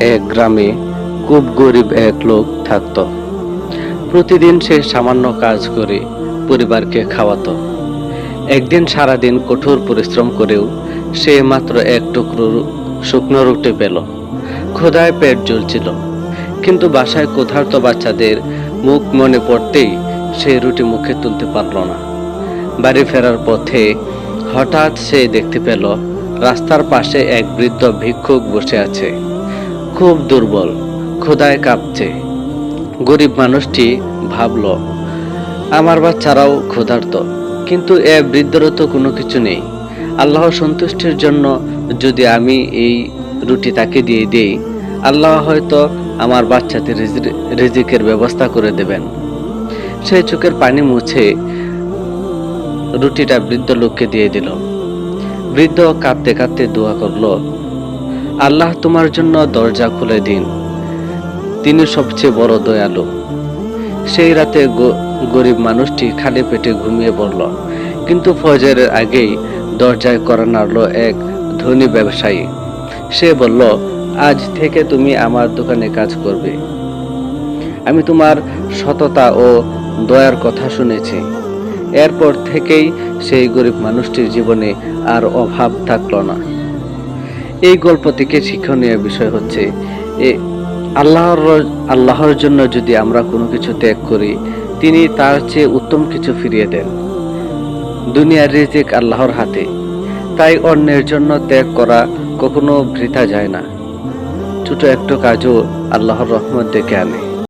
এক গ্রামে খুব গরিব এক লোক থাকত। প্রতিদিন সে সামান্য কাজ করে পরিবারকে খাওয়াতো। একদিন সারাদিন কঠোর পরিশ্রম করেও সে মাত্র এক টুকরো শুকনো রুটি পেল। ক্ষুধায় পেট জ্বলছিল। কিন্তু বাসায় ক্ষুধার্ত বাচ্চাদের মুখ মনে পড়তেই সে রুটি মুখে তুলতে পারল না। বাড়ি ফেরার পথে হঠাৎ সে দেখতে পেল রাস্তার পাশে এক বৃদ্ধ ভিক্ষুক বসে আছে। খুব দুর্বল, ক্ষুধায় কাঁপছে। গরিব মানুষটি ভাবল, আমার বাচ্চারাও ক্ষুধার্ত, কিন্তু এ বৃদ্ধরও তো কোনো কিছু নেই। আল্লাহ সন্তুষ্টির জন্য যদি আমি এই রুটি তাকে দিয়ে দিই, আল্লাহ হয়তো আমার রিজি- রিজিকের ব্যবস্থা করে দেবেন। সে চোখের পানি মুছে রুটিটা বৃদ্ধ লোককে দিয়ে দিল। বৃদ্ধ কাঁদতে কাঁদতে দোয়া করল আল্লাহ তোমার জন্য দরজা খুলে দিন। তিনি সবচেয়ে বড় দয়ালু। সেই রাতে গরিব মানুষটি খালি পেটে ঘুমিয়ে পড়ল। কিন্তু ফজরের আগেই দরজায় করা নাড়ল এক ধনী ব্যবসায়ী। সে বলল, আজ থেকে তুমি আমার দোকানে কাজ করবে। আমি তোমার সততা ও দয়ার কথা শুনেছি। এরপর থেকেই সেই গরিব মানুষটির জীবনে আর অভাব থাকল না। এই গল্প থেকে শিক্ষণীয় বিষয় হচ্ছে, এ আল্লাহর আল্লাহর জন্য যদি আমরা কোনো কিছু ত্যাগ করি, তিনি তার চেয়ে উত্তম কিছু ফিরিয়ে দেন। দুনিয়ার রিজিক আল্লাহর হাতে। তাই অন্যের জন্য ত্যাগ করা কখনো বৃথা যায় না। ছোট একটা কাজও আল্লাহর রহমত ডেকে আনে।